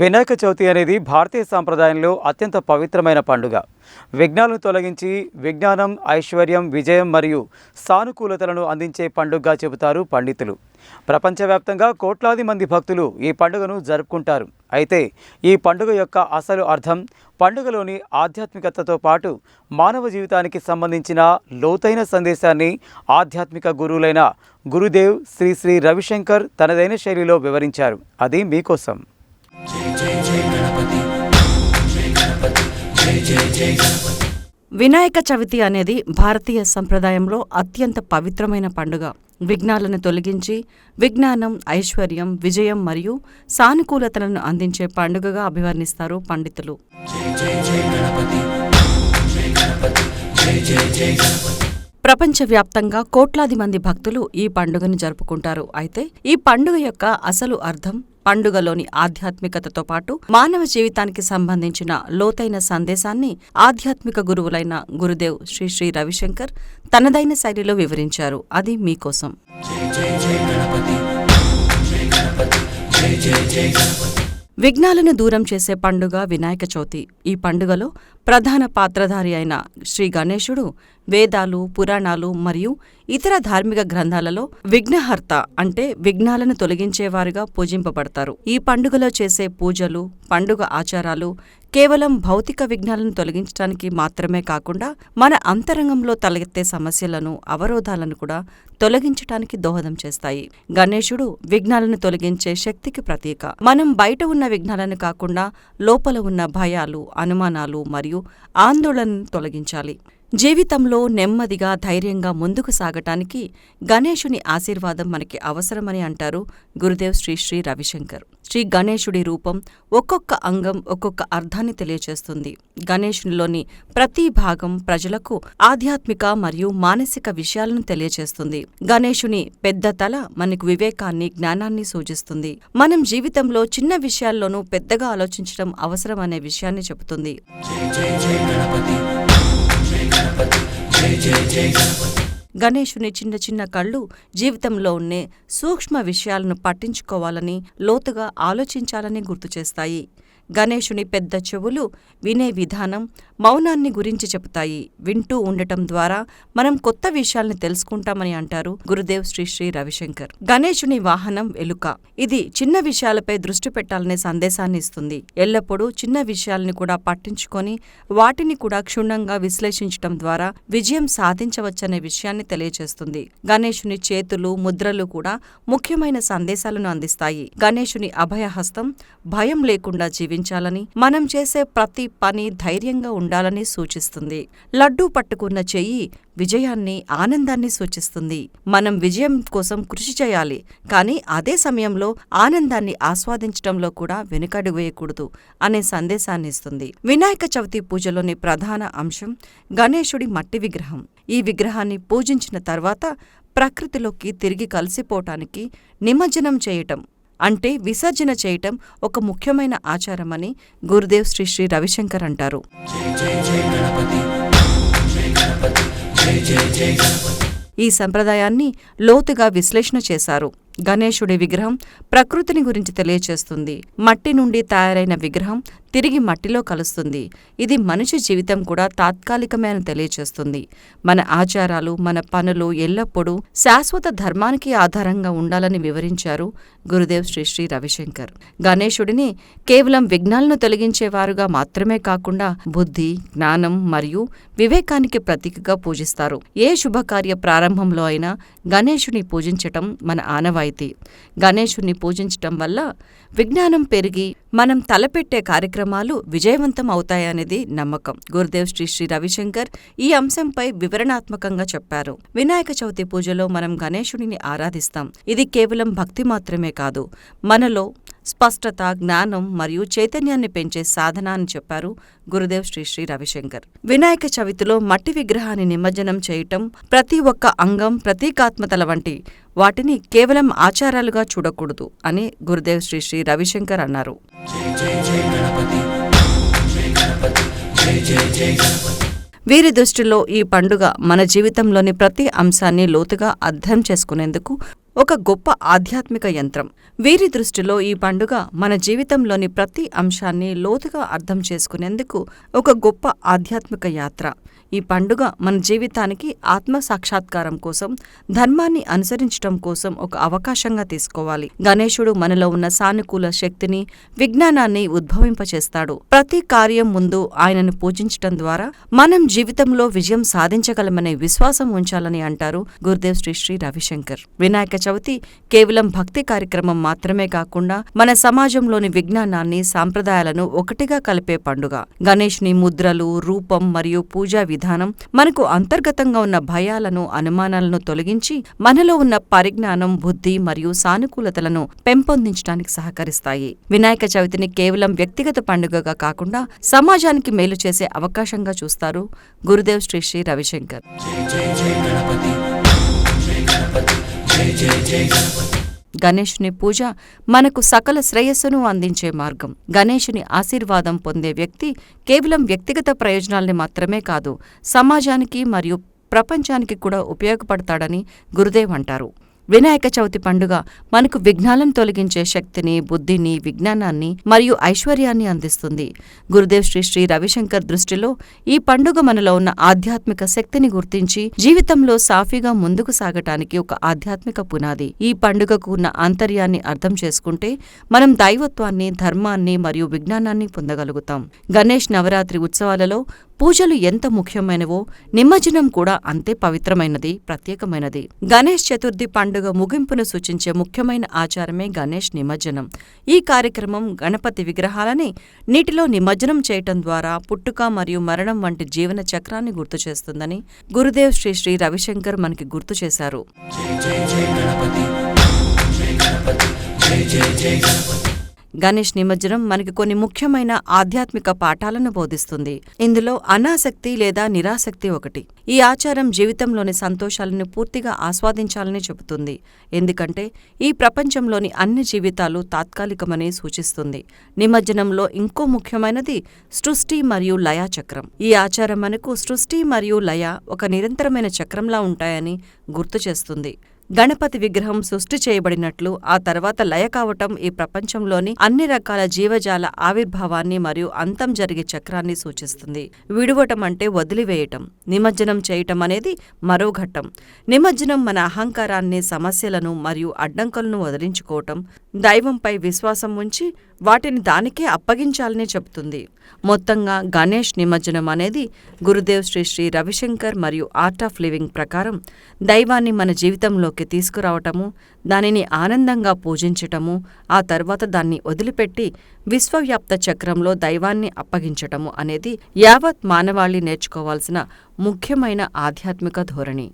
వినాయక చవితి అనేది భారతీయ సాంప్రదాయంలో అత్యంత పవిత్రమైన పండుగ. విఘ్నాలను తొలగించి విజ్ఞానం ఐశ్వర్యం విజయం మరియు సానుకూలతలను అందించే పండుగగా చెబుతారు పండితులు. ప్రపంచవ్యాప్తంగా కోట్లాది మంది భక్తులు ఈ పండుగను జరుపుకుంటారు. అయితే ఈ పండుగ యొక్క అసలు అర్థం పండుగలోని ఆధ్యాత్మికతతో పాటు మానవ జీవితానికి సంబంధించిన లోతైన సందేశాన్ని ఆధ్యాత్మిక గురువులైన గురుదేవ్ శ్రీ శ్రీ రవిశంకర్ తనదైన శైలిలో వివరించారు. అది మీకోసం. వినాయక చవితి అనేది భారతీయ సంప్రదాయంలో అత్యంత పవిత్రమైన పండుగ. విఘ్నాలను తొలగించి విజ్ఞానం ఐశ్వర్యం విజయం మరియు సానుకూలతలను అందించే పండుగగా అభివర్ణిస్తారు పండితులు. ప్రపంచవ్యాప్తంగా కోట్లాది మంది భక్తులు ఈ పండుగను జరుపుకుంటారు. అయితే ఈ పండుగ యొక్క అసలు అర్థం పండుగలోని ఆధ్యాత్మికతతో పాటు మానవ జీవితానికి సంబంధించిన లోతైన సందేశాన్ని ఆధ్యాత్మిక గురువులైన గురుదేవ్ శ్రీ శ్రీ రవిశంకర్ తనదైన శైలిలో వివరించారు. అది మీకోసం. విఘ్నాలను దూరం చేసే పండుగ వినాయక చవితి. ఈ పండుగలో ప్రధాన పాత్రధారి అయిన శ్రీ గణేశుడు వేదాలు పురాణాలు మరియు ఇతర ధార్మిక గ్రంథాలలో విఘ్నహర్త అంటే విఘ్నాలను తొలగించేవారుగా పూజింపబడతారు. ఈ పండుగలో చేసే పూజలు పండుగ ఆచారాలు కేవలం భౌతిక విఘ్నాలను తొలగించడానికి మాత్రమే కాకుండా మన అంతరంగంలో తలెత్తే సమస్యలను అవరోధాలను కూడా తొలగించటానికి దోహదం చేస్తాయి. గణేశుడు విఘ్నాలను తొలగించే శక్తికి ప్రతీక. మనం బయట ఉన్న విఘ్నాలను కాకుండా లోపల ఉన్న భయాలు అనుమానాలు మరియు ఆందోళనను తొలగించాలి. జీవితంలో నెమ్మదిగా ధైర్యంగా ముందుకు సాగటానికి గణేశుని ఆశీర్వాదం మనకి అవసరమని అంటారు గురుదేవ్ శ్రీ శ్రీ రవిశంకర్. శ్రీ గణేశుడి రూపం ఒక్కొక్క అంగం ఒక్కొక్క అర్థాన్ని తెలియచేస్తుంది. గణేశునిలోని ప్రతి భాగం ప్రజలకు ఆధ్యాత్మిక మరియు మానసిక విషయాలను తెలియచేస్తుంది. గణేశుని పెద్ద తల మనకు వివేకాన్ని జ్ఞానాన్ని సూచిస్తుంది. మనం జీవితంలో చిన్న విషయాల్లోనూ పెద్దగా ఆలోచించడం అవసరం అనే విషయాన్ని చెబుతుంది. గణేశుని చిన్న చిన్న కళ్ళు జీవితంలో ఉండే సూక్ష్మ విషయాలను పట్టించుకోవాలని లోతుగా ఆలోచించాలని గుర్తు చేస్తాయి. గణేషుని పెద్ద చెవులు వినే విధానం మౌనాన్ని గురించి చెబుతాయి. వింటూ ఉండటం ద్వారా మనం కొత్త విషయాల్ని తెలుసుకుంటామని అంటారు గురుదేవ్ శ్రీ శ్రీ రవిశంకర్. గణేషుని వాహనం ఎలుక. ఇది చిన్న విషయాలపై దృష్టి పెట్టాలనే సందేశాన్ని ఇస్తుంది. ఎల్లప్పుడూ చిన్న విషయాల్ని కూడా పట్టించుకొని వాటిని కూడా క్షుణ్ణంగా విశ్లేషించటం ద్వారా విజయం సాధించవచ్చనే విషయాన్ని తెలియజేస్తుంది గణేషుని చేతులు ముద్రలు కూడా ముఖ్యమైన సందేశాలను అందిస్తాయి. గణేషుని అభయహస్తం భయం లేకుండా జీవించాలని మనం చేసే ప్రతి పని ధైర్యంగా ఉండాలని సూచిస్తుంది. లడ్డూ పట్టుకున్న చెయ్యి విజయాన్ని ఆనందాన్ని సూచిస్తుంది. మనం విజయం కోసం కృషి చేయాలి కానీ అదే సమయంలో ఆనందాన్ని ఆస్వాదించడంలో కూడా వెనుకడుగు వేయకూడదు అనే సందేశాన్ని ఇస్తుంది. వినాయక చవితి పూజలోని ప్రధాన అంశం గణేశుడి మట్టి విగ్రహం. ఈ విగ్రహాన్ని పూజించిన తర్వాత ప్రకృతిలోకి తిరిగి కలిసిపోవటానికి నిమజ్జనం చేయటం. అంటే విసర్జన చేయటం ఒక ముఖ్యమైన ఆచారమని గురుదేవ్ శ్రీ శ్రీ రవిశంకర్ అంటారు. ఈ సంప్రదాయాన్ని లోతుగా విశ్లేషణ చేశారు. గణేశుడి విగ్రహం ప్రకృతిని గురించి తెలియచేస్తుంది. మట్టి నుండి తయారైన విగ్రహం తిరిగి మట్టిలో కలుస్తుంది. ఇది మనిషి జీవితం కూడా తాత్కాలికమే అని తెలియచేస్తుంది. మన ఆచారాలు మన పనులు ఎల్లప్పుడూ శాశ్వత ధర్మానికి ఆధారంగా ఉండాలని వివరించారు గురుదేవ్ శ్రీ శ్రీ రవిశంకర్. గణేశుడిని కేవలం విఘ్నాలను తొలగించేవారుగా మాత్రమే కాకుండా బుద్ధి జ్ఞానం మరియు వివేకానికి ప్రతీకగా పూజిస్తారు. ఏ శుభకార్య ప్రారంభంలో అయినా గణేశుని పూజించటం మన ఆనవాయితీ గణేశుణ్ణి పూజించటం వల్ల విజ్ఞానం పెరిగి మనం తలపెట్టే కార్యక్రమాలు విజయవంతం అవుతాయనేది నమ్మకం. గురుదేవ్ శ్రీ శ్రీ రవిశంకర్ ఈ అంశంపై వివరణాత్మకంగా చెప్పారు. వినాయక చవితి పూజలో మనం గణేశుడిని ఆరాధిస్తాం. ఇది కేవలం భక్తి మాత్రమే కాదు మనలో స్పష్టత జ్ఞానం మరియు చైతన్యాన్ని పెంచే సాధన అని చెప్పారు గురుదేవ్ శ్రీ శ్రీ రవిశంకర్. వినాయక చవితిలో మట్టి విగ్రహాన్ని నిమజ్జనం చేయటం ప్రతి ఒక్క అంగం ప్రతీకాత్మతల వంటి వాటిని కేవలం ఆచారాలుగా చూడకూడదు అని గురుదేవ్ శ్రీ శ్రీ రవిశంకర్ అన్నారు. వీరి దృష్టిలో ఈ పండుగ మన జీవితంలోని ప్రతి అంశాన్ని లోతుగా అర్థం చేసుకునేందుకు ఒక గొప్ప ఆధ్యాత్మిక యంత్రం. వీరి దృష్టిలో ఈ పండుగ మన జీవితంలోని ప్రతి అంశాన్ని లోతుగా అర్థం చేసుకునేందుకు ఒక గొప్ప ఆధ్యాత్మిక యాత్ర. ఈ పండుగ మన జీవితానికి ఆత్మ సాక్షాత్కారం కోసం ధర్మాన్ని అనుసరించటం కోసం ఒక అవకాశంగా తీసుకోవాలి. గణేశుడు మనలో ఉన్న సానుకూల శక్తిని విజ్ఞానాన్ని ఉద్భవింపచేస్తాడు. ప్రతి కార్యం ముందు ఆయనను పూజించటం ద్వారా మనం జీవితంలో విజయం సాధించగలమనే విశ్వాసం ఉంచాలని అంటారు గురుదేవ్ శ్రీ శ్రీ రవిశంకర్. వినాయక చవితి కేవలం భక్తి కార్యక్రమం మాత్రమే కాకుండా మన సమాజంలోని విజ్ఞానాన్ని సాంప్రదాయాలను ఒకటిగా కలిపే పండుగ. గణేష్ని ముద్రలు రూపం మరియు పూజా విధానం మనకు అంతర్గతంగా ఉన్న భయాలను అనుమానాలను తొలగించి మనలో ఉన్న పరిజ్ఞానం బుద్ధి మరియు సానుకూలతలను పెంపొందించడానికి సహకరిస్తాయి. వినాయక చవితిని కేవలం వ్యక్తిగత పండుగగా కాకుండా సమాజానికి మేలు చేసే అవకాశంగా చూస్తారు గురుదేవ్ శ్రీ శ్రీ రవిశంకర్. గణేషుని పూజ మనకు సకల శ్రేయస్సును అందించే మార్గం. గణేషుని ఆశీర్వాదం పొందే వ్యక్తి కేవలం వ్యక్తిగత ప్రయోజనాల్ని మాత్రమే కాదు సమాజానికి మరియు ప్రపంచానికి కూడా ఉపయోగపడతాడని గురుదేవ్ అంటారు. వినాయక చవితి పండుగ మనకు విఘ్నాలను తొలగించే శక్తిని బుద్ధిని విజ్ఞానాన్ని మరియు ఐశ్వర్యాన్ని అందిస్తుంది. గురుదేవ్ శ్రీ శ్రీ రవిశంకర్ దృష్టిలో ఈ పండుగ మనలో ఉన్న ఆధ్యాత్మిక శక్తిని గుర్తించి జీవితంలో సాఫీగా ముందుకు సాగటానికి ఒక ఆధ్యాత్మిక పునాది. ఈ పండుగకు ఉన్న ఆంతర్యాన్ని అర్థం చేసుకుంటే మనం దైవత్వాన్ని ధర్మాన్ని మరియు విజ్ఞానాన్ని పొందగలుగుతాం. గణేష్ నవరాత్రి ఉత్సవాలలో పూజలు ఎంత ముఖ్యమైనవో నిమజ్జనం కూడా అంతే పవిత్రమైనది ప్రత్యేకమైనది. గణేష్ చతుర్థి పండుగ ముగింపును సూచించే ముఖ్యమైన ఆచారమే గణేష్ నిమజ్జనం. ఈ కార్యక్రమం గణపతి విగ్రహాలని నీటిలో నిమజ్జనం చేయటం ద్వారా పుట్టుక మరియు మరణం వంటి జీవన చక్రాన్ని గుర్తు చేస్తుందని గురుదేవ్ శ్రీ శ్రీ రవిశంకర్ మనకి గుర్తు చేశారు. గణేష్ నిమజ్జనం మనకి కొన్ని ముఖ్యమైన ఆధ్యాత్మిక పాఠాలను బోధిస్తుంది. ఇందులో అనాసక్తి లేదా నిరాసక్తి ఒకటి. ఈ ఆచారం జీవితంలోని సంతోషాలను పూర్తిగా ఆస్వాదించాలని చెబుతుంది. ఎందుకంటే ఈ ప్రపంచంలోని అన్ని జీవితాలు తాత్కాలికమని సూచిస్తుంది. నిమజ్జనంలో ఇంకో ముఖ్యమైనది సృష్టి మరియు లయ చక్రం. ఈ ఆచారం మనకు సృష్టి మరియు లయ ఒక నిరంతరమైన చక్రంలా ఉంటాయని గుర్తు చేస్తుంది. గణపతి విగ్రహం సృష్టి చేయబడినట్లు ఆ తర్వాత లయ కావటం ఈ ప్రపంచంలోని అన్ని రకాల జీవజాల ఆవిర్భావాన్ని మరియు అంతం జరిగే చక్రాన్ని సూచిస్తుంది. విడువటం అంటే వదిలివేయటం నిమజ్జనం చేయటం అనేది మరో ఘట్టం. నిమజ్జనం మన అహంకారాన్ని సమస్యలను మరియు అడ్డంకులను వదిలించుకోవటం దైవంపై విశ్వాసం ఉంచి వాటిని దానికే అప్పగించాలని చెబుతుంది. మొత్తంగా గణేష్ నిమజ్జనం అనేది గురుదేవ్ శ్రీ శ్రీ రవిశంకర్ మరియు ఆర్ట్ ఆఫ్ లివింగ్ ప్రకారం దైవాన్ని మన జీవితంలోకి తీసుకురావటము దానిని ఆనందంగా పూజించటము ఆ తర్వాత దాన్ని వదిలిపెట్టి విశ్వవ్యాప్త చక్రంలో దైవాన్ని అప్పగించటము అనేది యావత్ మానవాళి నేర్చుకోవాల్సిన ముఖ్యమైన ఆధ్యాత్మిక ధోరణి.